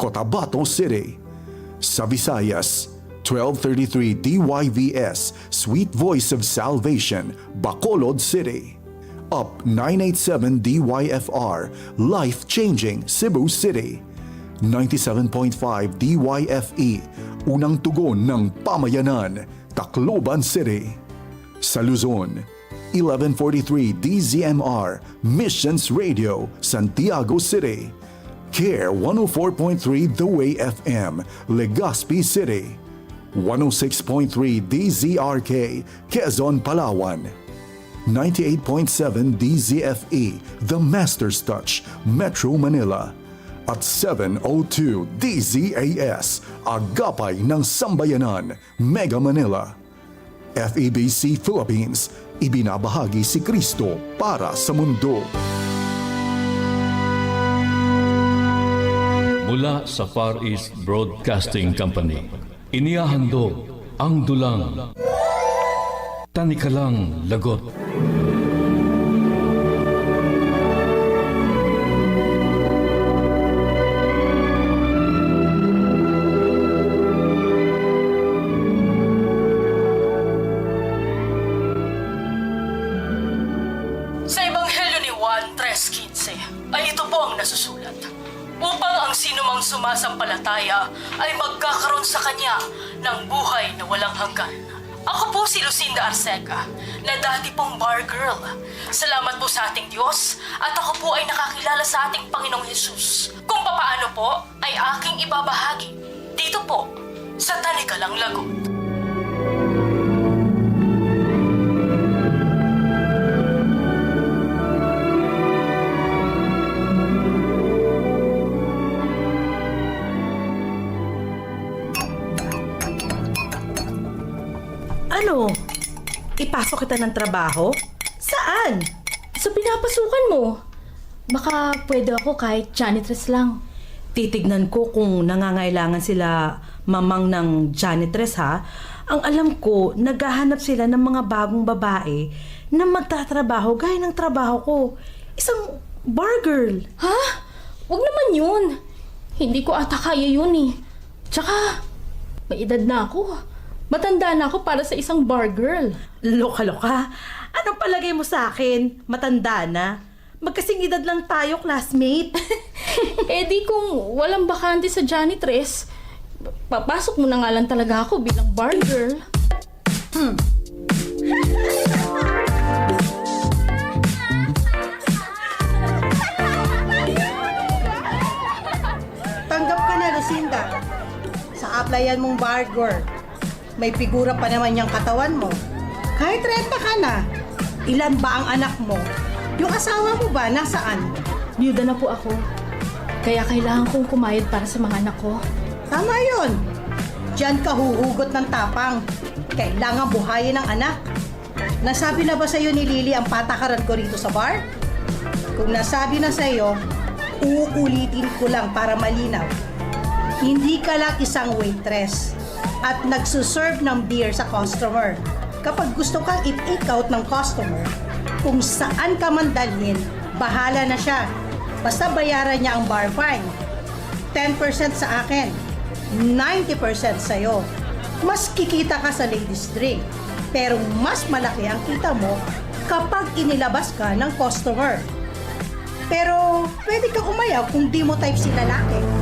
Cotabato City. Sa Visayas, 1233 DYVS Sweet Voice of Salvation, Bacolod City. Up 987 DYFR Life Changing Cebu City. 97.5 DYFE Unang Tugon ng Pamayanan, Tacloban City. Sa Luzon, 1143 DZMR Missions Radio, Santiago City. Care 104.3 The Way FM, Legazpi City. 106.3 DZRK, Quezon, Palawan. 98.7 DZFE, The Master's Touch, Metro Manila. At 702 DZAS, Agapay ng Sambayanan, Mega Manila. FEBC Philippines, ibinabahagi si Kristo para sa mundo. Mula sa Far East Broadcasting Company, inihahandog ang dulang Tanikalang Lagot. Walang hanggan. Ako po si Lucinda Arceca, na dati pong bar girl. Salamat po sa ating Diyos at ako po ay nakakilala sa ating Panginoong Yesus. Kung papaano po ay aking ibabahagi dito po sa Tanikalang Lagot. Ano? Ipasok kita ng trabaho? Saan? Sa pinapasukan mo. Baka pwede ako kahit janitress lang. Titignan ko kung nangangailangan sila mamang ng janitress ha. Ang alam ko, naghahanap sila ng mga bagong babae na magtatrabaho gaya ng trabaho ko. Isang bar girl. Ha? Huwag naman yun. Hindi ko ata kaya yun eh. Tsaka, may edad na ako. Matanda na ako para sa isang bar girl. Loka-loka. Anong palagay mo sa akin? Matanda na? Magkasing edad lang tayo, classmate. eh di kung walang bakante sa janitress, papasok mo na nga lang talaga ako bilang bar girl. Tanggap ka na, Lucinda. Sa applyan mong bar girl, may figura pa naman yung katawan mo. Kahit renta ka na, ilan ba ang anak mo? Yung asawa mo ba, nasaan? Byuda na po ako. Kaya kailangan kong kumayod para sa mga anak ko. Tama yun. Diyan ka huhugot ng tapang. Kailangan buhayin ng anak. Nasabi na ba sa'yo ni Lily ang patakaran ko rito sa bar? Kung nasabi na sa'yo, uulitin ko lang para malinaw. Hindi ka lang isang waitress at nagsuserve ng beer sa customer. Kapag gusto kang i-take out ng customer, kung saan ka man dalhin, bahala na siya. Basta bayaran niya ang bar fine. 10% sa akin, 90% sa'yo. Mas kikita ka sa ladies drink, pero mas malaki ang kita mo kapag inilabas ka ng customer. Pero pwede kang umayaw kung di mo type si lalaki.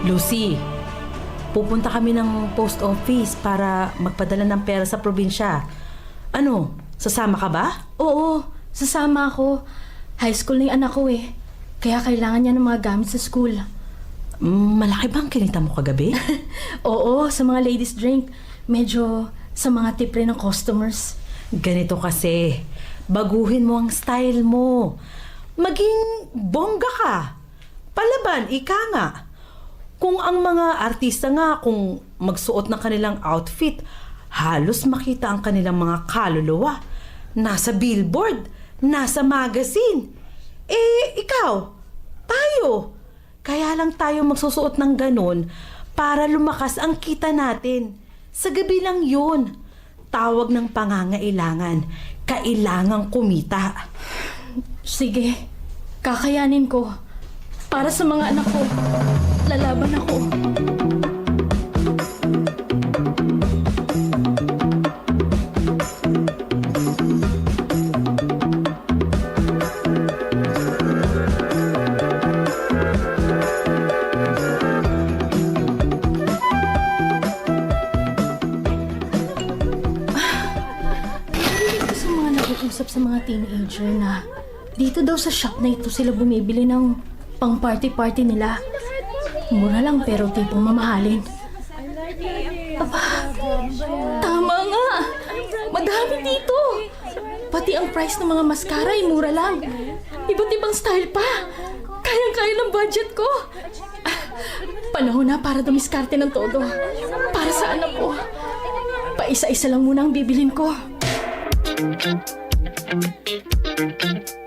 Lucy, pupunta kami ng post office para magpadala ng pera sa probinsya. Ano, sasama ka ba? Oo, sasama ako. High school na yung anak ko eh. Kaya kailangan niya ng mga gamit sa school. Mm, Malaki bang kinita mo kagabi? Oo, sa mga ladies drink. Medyo sa mga tip rin ng customers. Ganito kasi, baguhin mo ang style mo. Maging bongga ka. Palaban, ika nga. Kung ang mga artista nga, kung magsuot ng kanilang outfit, halos makita ang kanilang mga kaluluwa. Nasa billboard, nasa magazine. Eh, ikaw, tayo. Kaya lang tayo magsusuot ng ganun para lumakas ang kita natin. Sa gabi lang yun. Tawag ng pangangailangan. Kailangang kumita. Sige, kakayanin ko. Para sa mga anak ko, lalaban ako. Nag-uusap sa mga teenager na dito daw sa shop na ito sila bumibili ng pang party-party nila. Mura lang pero tipong mamahalin. Aba, tama nga. Madami dito. Pati ang price ng mga mascara ay mura lang. Iba't ibang style pa. Kayang-kaya ng budget ko. Ah, Panahon na para dumiskarte ng todo. Para sa anak ko. Paisa-isa lang muna ang bibilin ko. Lily,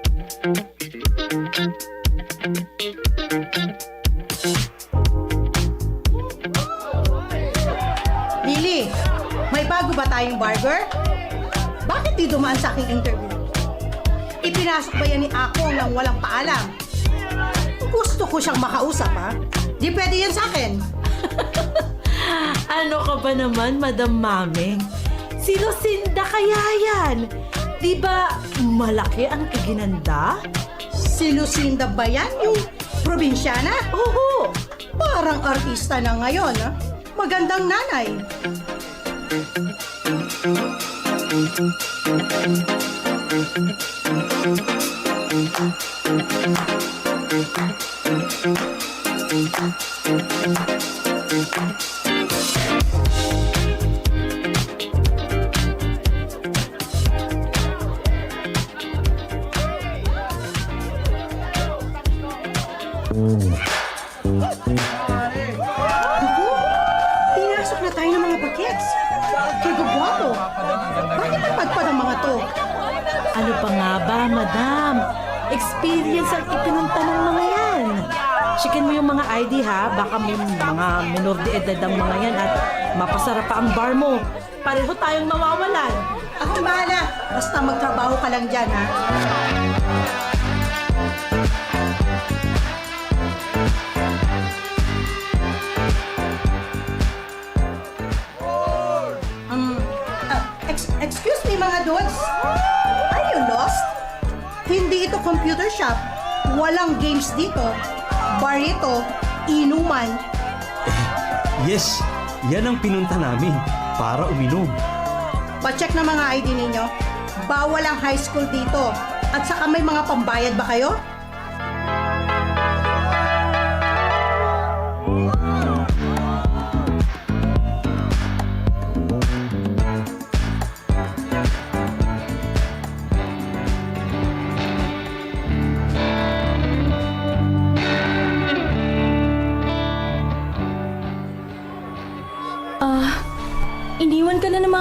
bago ba tayong barber? Bakit di dumaan sa aking interview? Ipinasok ba yan ni Akong nang walang paalam? Gusto ko siyang makausap, ha? Di pwede yan sa akin. Ano ka ba naman, Madam Maming? Si Lucinda kaya yan? Di ba malaki ang iginanda? Si Lucinda ba yan? Yung probinsyana? Oo! Parang artista na ngayon, ha? Magandang nanay. Thank you. Experience ang ipinunta ng mga yan. Checkin mo yung mga ID ha, baka may mga minor de edad ang mga yan at mapasarap pa ang bar mo. Pareho tayong mawawalan. Ako bahala. Basta magtrabaho ka lang dyan, ha? Um, ex- excuse me mga dudes. Are you lost? Hindi ito computer shop. Walang games dito. Bar ito. Inuman. Yes, yan ang pinunta namin para uminom. Pa-check na mga ID ninyo. Bawal ang high school dito. At saka may mga pambayad ba kayo?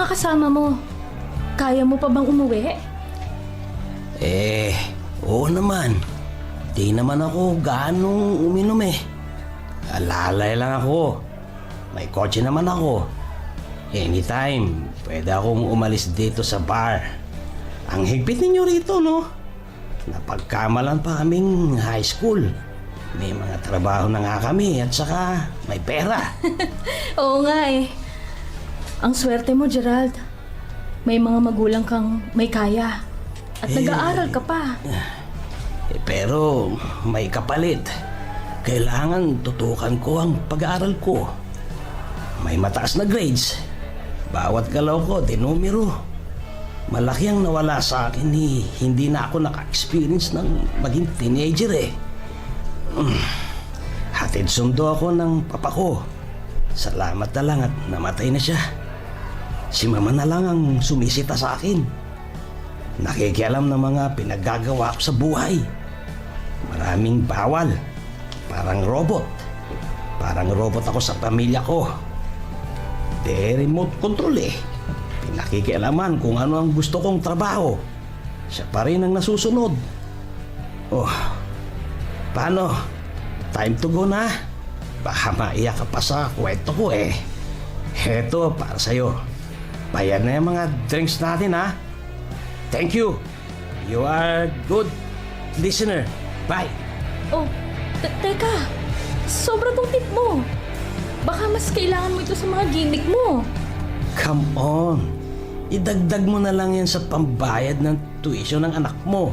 Mga kasama mo. Kaya mo pa bang umuwi? Eh, oo naman. Di naman ako ganong uminom eh. Alalay lang ako. May kotse naman ako. Anytime, pwede akong umalis dito sa bar. Ang higpit ninyo rito, no? Napagkamalan pa kaming high school. May mga trabaho na nga kami at saka may pera. Oo nga eh. Ang swerte mo, Gerald. May mga magulang kang may kaya. At nag-aaral ka pa. Eh, pero may kapalit. Kailangan tutukan ko ang pag-aaral ko. May mataas na grades. Bawat galaw ko, dinumero. Malaki ang nawala sa akin ni hindi na ako naka-experience ng maging teenager eh. Mm. Hatid sundo ako ng papa ko. Salamat na lang at namatay na siya. Si mama na lang ang sumisita sa akin. Nakikialam ng mga pinaggagawa ko sa buhay. Maraming bawal. Parang robot. Parang robot ako sa pamilya ko. De remote control eh. Pinakikialaman kung ano ang gusto kong trabaho. Siya pa rin ang nasusunod. Oh, paano? time to go na. Baka maiyak ka pa sa kwento ko eh. Heto, para sa'yo. Bayan na yung mga drinks natin ha. Thank you. You are good listener. Bye. Oh, te- teka. Sobra tong tip mo. Baka mas kailangan mo ito sa mga gimmick mo. Come on. Idagdag mo na lang yan sa pambayad ng tuition ng anak mo.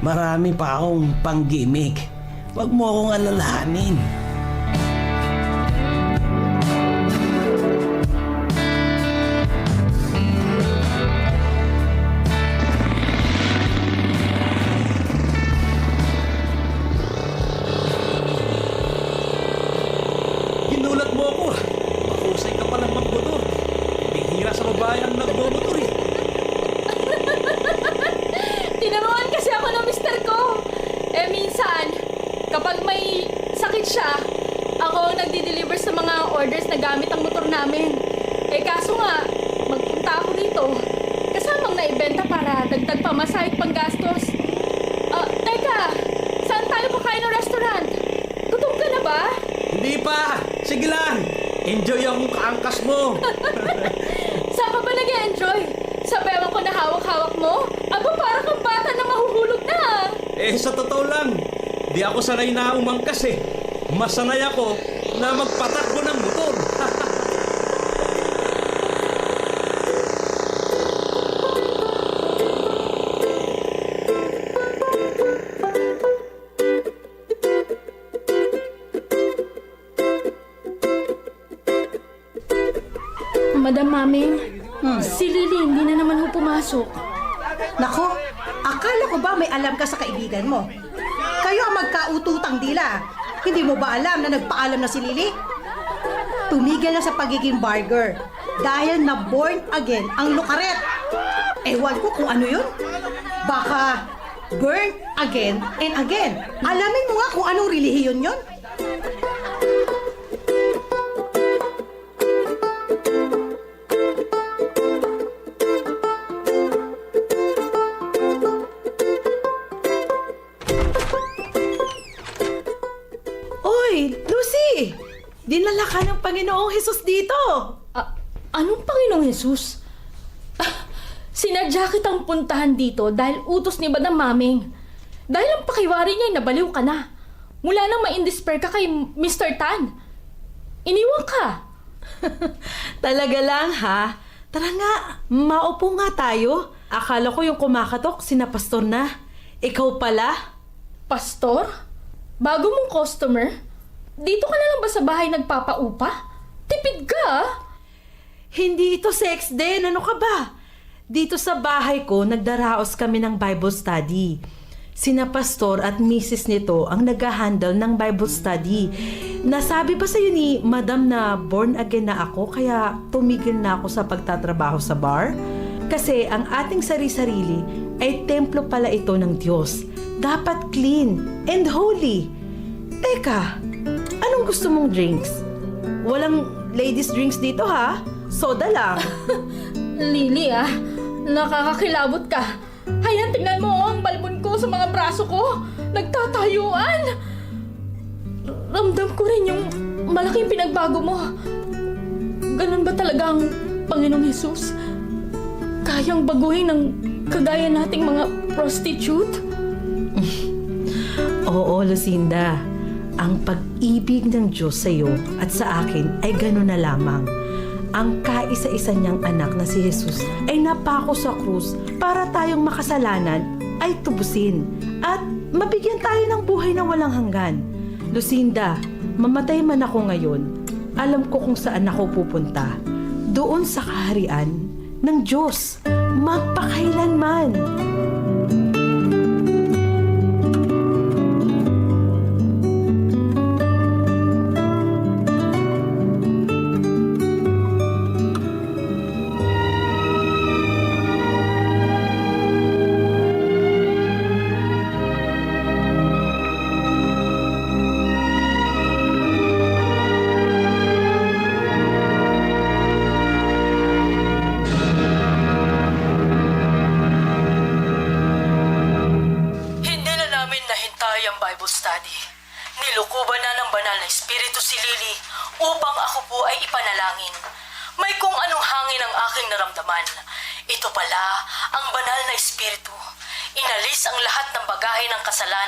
Marami pa akong pang-gimmick. Huwag mo akong alalahanin. Orders na gamit ang motor namin. Eh kaso nga, magpunta ako dito. Kasamang naibenta para dagdag pamasahe at panggastos. Ah, teka, saan tayo kakain ng restaurant? Gutom ka na ba? Hindi pa! Sige lang! Enjoy ang kaangkas mo! Saan ka ba nag-enjoy? Sa bewang ko na hawak-hawak mo? Aba, parang kang bata na mahuhulog na. eh, sa totoo lang, di ako sanay na umangkas eh. Mas sanay ako na magpatakbo ng motor. Madam Maming, si Lily hindi na naman ho pumasok. Nako, akala ko ba may alam ka sa kaibigan mo? Kayo ang magkaututang dila. Hindi mo ba alam na nagpaalam na si Lily? Tumigil na sa pagiging barger dahil na born again ang lukaret. Ewan ko kung ano yun. Baka burn again and again. Alamin mo nga kung anong relihiyon yun. Jesus dito! Ah, anong Panginoong Jesus? Ah, sinadya kitang puntahan dito dahil utos ni Madam Maming. Dahil ang pakiwari niya ay nabaliw ka na. Mula nang ma-indespair ka kay Mr. Tan. Iniwan ka. Talaga lang ha? Tara nga, maupo nga tayo. Akala ko yung kumakatok, sina pastor na. Ikaw pala? Pastor? Bago mong customer? Dito ka na lang ba sa bahay nagpapaupa? Tipid ka ah. Hindi ito sex din, ano ka ba? Dito sa bahay ko, nagdaraos kami ng Bible study. Sina pastor at misis nito ang nag-handle ng Bible study. Nasabi ba sa'yo ni Madam na born again na ako kaya tumigil na ako sa pagtatrabaho sa bar? Kasi ang ating sari-sarili ay templo pala ito ng Diyos. Dapat clean and holy. Teka, anong gusto mong drinks? Walang ladies drinks dito ha? Soda lang. Lily ah, nakakakilabot ka. Hayan, tingnan mo ang balbon ko sa mga braso ko. Nagtatayuan. Ramdam ko rin yung malaking pinagbago mo. Ganun ba talaga ang Panginoong Jesus? Kayang baguhin ng kagaya nating mga prostitute? Oo, Lucinda. Ang pag-ibig ng Diyos sa iyo at sa akin ay gano'n na lamang. Ang kaisa-isa niyang anak na si Jesus ay napako sa krus para tayong makasalanan ay tubusin at mabigyan tayo ng buhay na walang hanggan. Lucinda, mamatay man ako ngayon, alam ko kung saan ako pupunta. Doon sa kaharian ng Diyos, magpakailanman. upang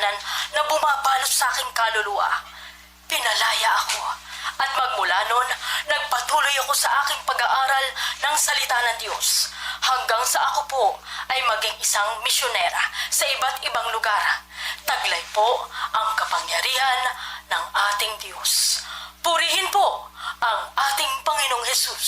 kasalanan na bumabalot sa aking kaluluwa. Pinalaya ako. At magmula noon, nagpatuloy ako sa aking pag-aaral ng salita ng Diyos hanggang sa ako po ay maging isang misyonera sa iba't ibang lugar. Taglay po ang kapangyarihan ng ating Diyos. Purihin po ang ating Panginoong Hesus.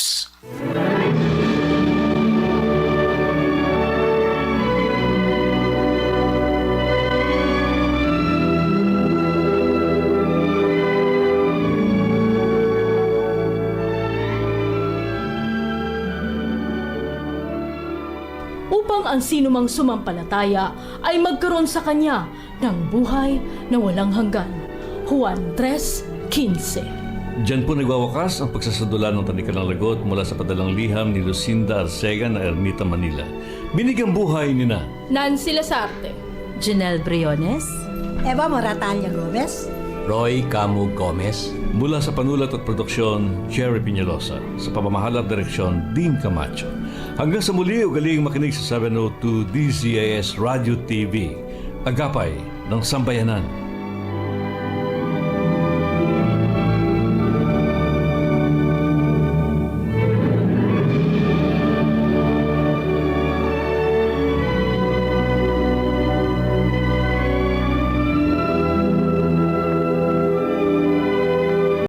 Upang ang sinumang sumampalataya ay magkaroon sa kanya ng buhay na walang hanggan. Juan 3.15 Diyan po nagwawakas ang pagsasadula ng Tanikalang Lagot mula sa padalang liham ni Lucinda Arcega na Ermita, Manila. Binigyang buhay ni na Nancy Lasarte Janelle Briones? Eva Moratalla Gomez. Roy Camu Gomez. Mula sa panulat at produksyon, Jerry Piñalosa. Sa pamamahala at direksyon, Dean Camacho. Hanggang sa muli, ugaling makinig sa 702 DZAS Radio TV. Agapay ng Sambayanan.